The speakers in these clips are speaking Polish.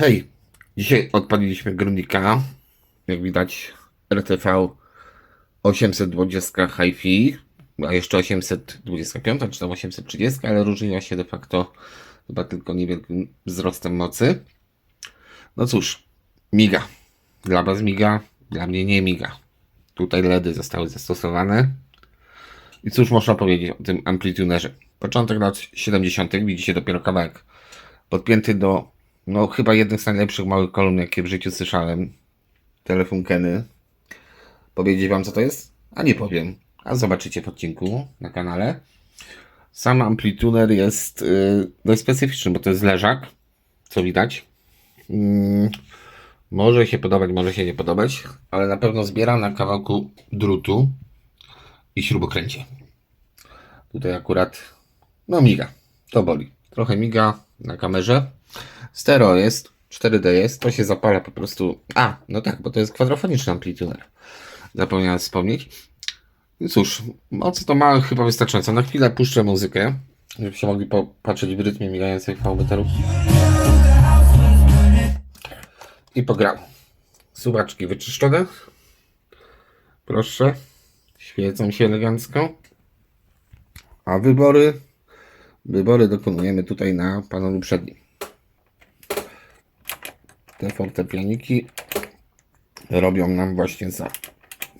Hej, dzisiaj odpaliliśmy Grundika. Jak widać, RTV 820 HiFi, a jeszcze 825 czy tam 830, ale różniła się de facto chyba tylko niewielkim wzrostem mocy. No cóż, miga. Dla Was miga, dla mnie nie miga. Tutaj LEDy zostały zastosowane. I cóż można powiedzieć o tym amplitunerze? Początek lat 70. widzicie dopiero kawałek podpięty do, no chyba jednych z najlepszych małych kolumn, jakie w życiu słyszałem. Telefon Kenny. Powiedzieć wam co to jest? A nie powiem. A zobaczycie w odcinku na kanale. Sam amplituner jest yy, dość specyficzny, bo to jest leżak, co widać. Mm, może się podobać, może się nie podobać, ale na pewno zbiera na kawałku drutu i śrubokręcie. Tutaj akurat, no miga, to boli. Trochę miga na kamerze. Stereo jest, 4D jest, to się zapala po prostu. A, no tak, bo to jest kwadrafoniczny amplituner. Zapomniałem wspomnieć. I Cóż, mocy to ma chyba wystarczająco. Na chwilę puszczę muzykę, żebyście mogli popatrzeć w rytmie migających V-meterów. I pogram. Suwaczki wyczyszczone. Proszę. Świecą się elegancko. A wybory? Wybory dokonujemy tutaj na panelu przednim. Te fortepianiki robią nam właśnie za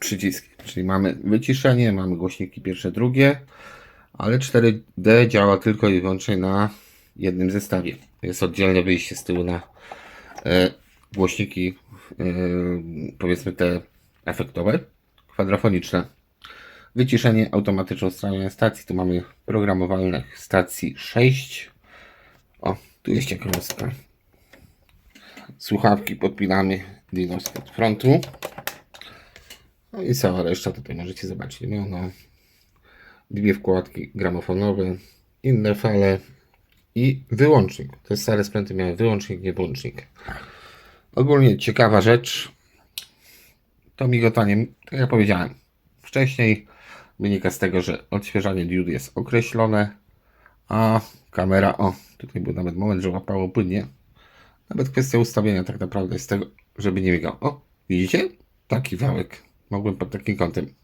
przyciski. Czyli mamy wyciszenie, mamy głośniki pierwsze, drugie, ale 4D działa tylko i wyłącznie na jednym zestawie. Jest oddzielne wyjście z tyłu na e, głośniki, e, powiedzmy te efektowe, kwadrafoniczne. Wyciszenie, automatyczne ustawienie stacji. Tu mamy programowalnych stacji 6. O, tu jest ciekawostka. Słuchawki podpinamy dinowskie od frontu. No i cała reszta tutaj możecie zobaczyć. No, no. Dwie wkładki gramofonowe, inne fale i wyłącznik. Te stare sprzęty miały wyłącznik, nie włącznik. Ogólnie ciekawa rzecz. To migotanie, tak jak powiedziałem wcześniej, wynika z tego, że odświeżanie diod jest określone, a kamera, o, tutaj był nawet moment, że łapało płynnie. Nawet kwestia ustawienia tak naprawdę jest tego, żeby nie migał. O, widzicie? Taki wałek. Mogłem pod takim kątem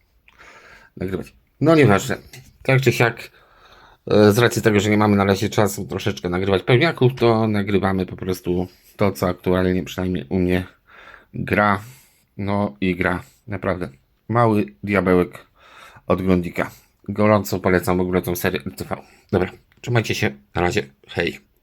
nagrywać. No nieważne. Tak czy siak, e, z racji tego, że nie mamy na razie czasu troszeczkę nagrywać pewniaków, to nagrywamy po prostu to, co aktualnie przynajmniej u mnie gra. No i gra. Naprawdę. Mały diabełek od Grundika. Gorąco polecam w ogóle tą serię RTV. Dobra, trzymajcie się. Na razie. Hej.